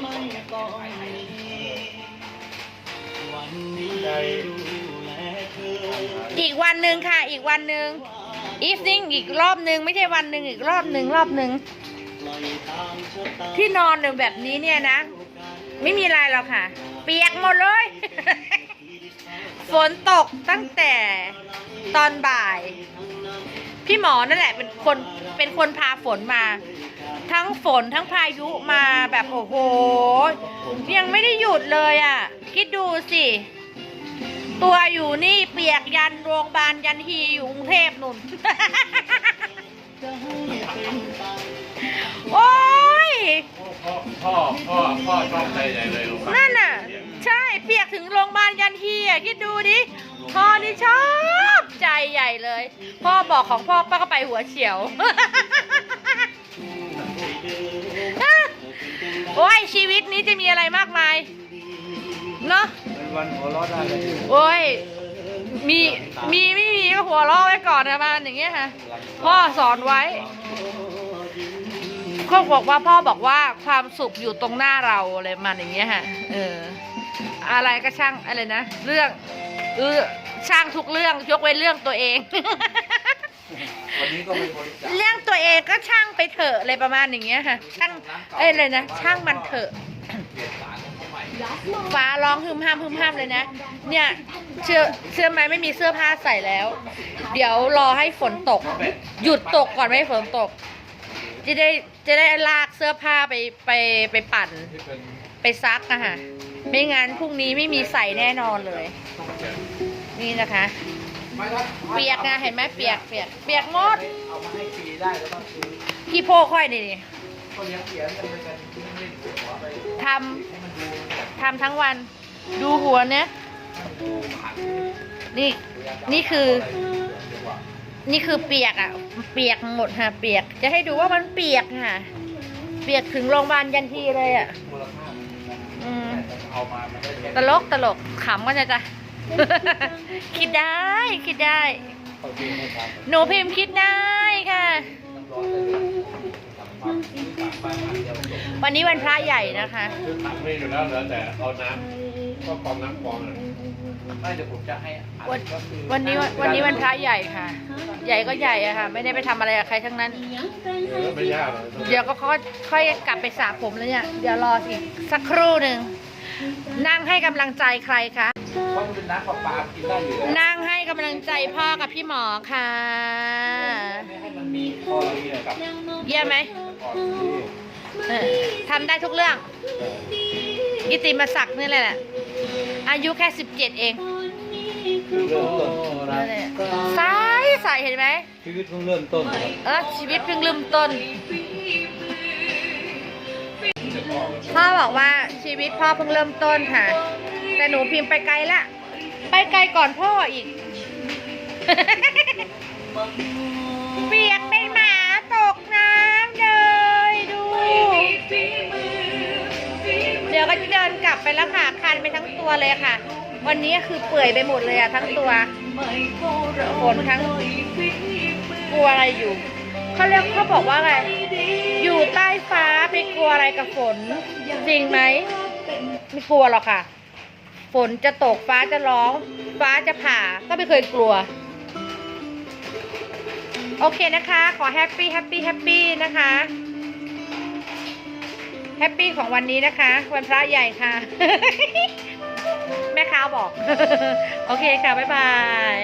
ไม่ต้องมีวันนี้ดูแลเธออีกวันหนึ่งค่ะ อีกวันหนึ่งอีฟนิ่งอีกรอบหนึ่งไม่ใช่วันหนึ่งอีกรอบหนึ่งรอบหนึ่งปล่อยตามชะตาที่นอนแบบนี้เนี่ยนะ ไม่มีอะไรหรอกค่ะ เปียกหมดเลย ฝนตกตั้งแต่ตอนบ่าย พี่หมอนั่นแหละเป็นคนเป็นคนพาฝนมา ทั้งฝนทั้งพายุมาแบบโอ้โห ยังไม่ได้หยุดเลยอะ่ะ คิดดูสิ ตัวอยู่นี่เปียกยันโรงพยาบาลยันฮีอยู่กรุงเทพนุ่น โอ้ย พ่อพ่อพ่อพ่อชอบใจใหญ่เลยลูกนั่นน่ะ ใช่เปียกถึงโรงพยาบาลยันฮีอะคิดดูดิพ่อนี่ชอบใจใหญ่เลย พ่อบอกของพ่อป้าก็ไปหัวเฉียว โอ้ยชีวิตนี้จะมีอะไรมากมายเนาะเป็นวันหัวเราะได้เลยโอ้ยมีมีไม่มีก็หัวเราะไว้ก่อนนะมันอย่างเงี้ยค่ะพ่อสอนไว้ก็บอกว่าพ่อบอกว่าความสุขอยู่ตรงหน้าเราอะไรมันอย่างเงี้ยค่ะเออ อะไรก็ช่างอะไรนะ เรื่องเออช่างทุกเรื่องยกเว้นเรื่องตัวเอง วันนี้ก็ไม่บริจาคเรื่องตัวเองก็ช่างไปเถอะอะไรประมาณอย่างเงี้ยค่ะช่างเอ้ยเลยนะช่างมันเถอะเปลี่ยนสารเข้าใหม่ฟ้าร้องฮึมห้ามฮึมห้ามเลยนะ เนี่ยเชื่อเชื่อไหมไม่มีเสื้อผ้าใส่แล้ว เดี๋ยวรอให้ฝนตก หยุดตกก่อนไม่ให้ฝนตก จะได้จะได้ลากเสื้อผ้าไปไปไปปั่นที่เป็นไปซักอะค่ะไม่งั้นพรุ่งนี้ไม่มีใส่แน่นอนเลย นี่นะคะ เปียกนะเห็นไหมเปียกเปียกเปียกหมดเอามาให้ฟรีได้แล้วก็ซื้อพี่โพค่อยนี่นี่ก็เลี้ยงเสียงกันไปกันที่ไม่ได้หัวไปทำให้มันดูทำทั้งวัน ดูหัวเนี่ยดูขันนี่นี่คือนี่คือเปียกอะ เปียกหมดค่ะเปียก จะให้ดูว่ามันเปียกค่ะ เปียกถึงโรงพยาบาลยันทีเลยอะมูลค่าอืมเอามามันได้แค่ตลกตลกขำกันจะจ้ะ คิดได้คิดได้ เขาจริงนะครับหนูพิมพ์คิดได้ค่ะน้ำร้อนได้เลยสั่งปั๊บสั่งไปมาเดียวจบวันนี้วันพระใหญ่นะคะ คือถังไม่อยู่แล้วเหลือแต่เอาน้ำก็กรองน้ำกรองเลยไม่เดี๋ยวผมจะให้อัดวันก็คือวันนี้วันวันนี้วันพระใหญ่ค่ะ ใหญ่ก็ใหญ่อะค่ะ ไม่ได้ไปทำอะไรกับใครทั้งนั้นเออไม่ยากเลยเดี๋ยวก็ค่อยค่อยกลับไปสระผมแล้วเนี่ย เดี๋ยวรออีกสักครู่หนึ่ง นั่งให้กำลังใจใครคะ เพราะมันเป็นน้ำประปากินได้อยู่แล้วนั่งให้กำลังใจพ่อกับพี่หมอค่ะ ไม่ให้มันมีคอรีกับ เยี่ยมไหมก่อนที่เออทำได้ทุกเรื่อง กิติมาศักดิ์นี่แหละอายุแค่สิบเจ็ดเองคือเริ่มต้นนั่นแหละใสใสเห็นไหม ชีวิตเพิ่งเริ่มต้นครับเออชีวิตเพิ่งเริ่มต้น พ่อบอกว่าชีวิตพ่อเพิ่งเริ่มต้นค่ะ แต่หนูพิมพ์ไปไกลละ ไปไกลก่อนพ่ออีก เปียกเป็นหมาตกน้ำเลยดู เดี๋ยวก็จะเดินกลับไปแล้วค่ะ คันไปทั้งตัวเลยค่ะ วันนี้คือเปื่อยไปหมดเลยอะทั้งตัวฝนทั้งกลัวอะไรอยู่ เขาเรียกเขาบอกว่าไงอยู่ใต้ฟ้าไปกลัวอะไรกับฝน จริงไหม ไม่กลัวหรอกค่ะ ฝนจะตกฟ้าจะร้อง ฟ้าจะผ่าก็ไม่เคยกลัว โอเคนะคะ ขอแฮปปี้แฮปปี้แฮปปี้นะคะแฮปปี้ของวันนี้นะคะ วันพระใหญ่ค่ะ แม่ค้าบอก โอเคค่ะ บ๊ายบาย